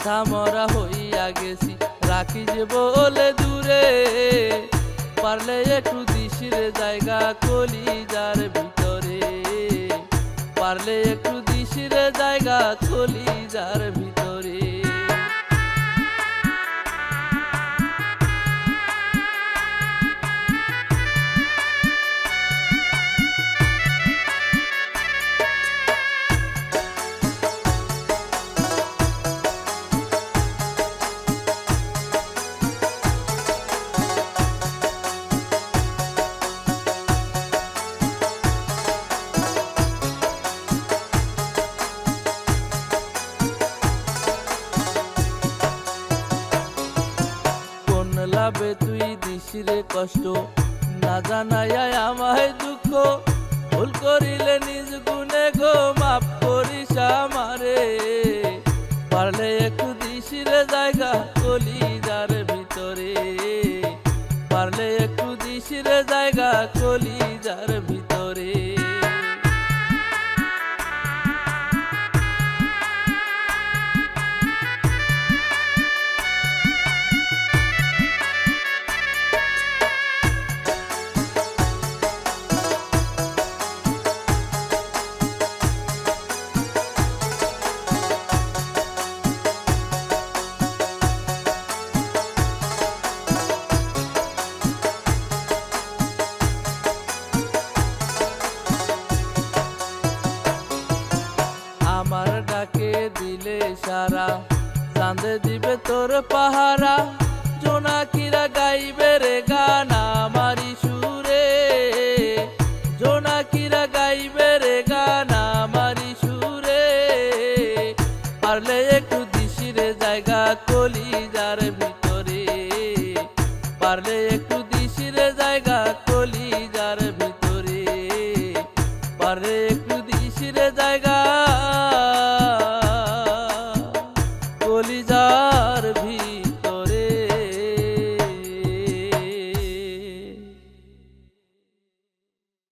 আধা মরা হইয়া গেছি। রাখি যে বলে দূরে, পারলে একটু দিশিরে জায়গা কলিজার ভিতরে। পারলে একটু দিশিরে জায়গা কলিজার ভিতরে। কষ্ট। না জানাই আমায় দুঃখ। ভুল করিলে নিজ গুণে গো মাফ করিস আমারে। পারলে একটু দিশিরে জায়গা কলিজার ভিতরে। পারলে একটু দিশিরে জায়গা কলিজার ভিতরে। আমার ডাকে দিলে সারা। চাঁদে দিবে তোর পাহারা। জোনাকিরা গাইবে রে গান আমারি সুরে। জোনাকিরা গাইবে রে গান আমারি সুরে। পারলে একটু দিশিরে জায়গা কলিজার ভিতরে। পারলে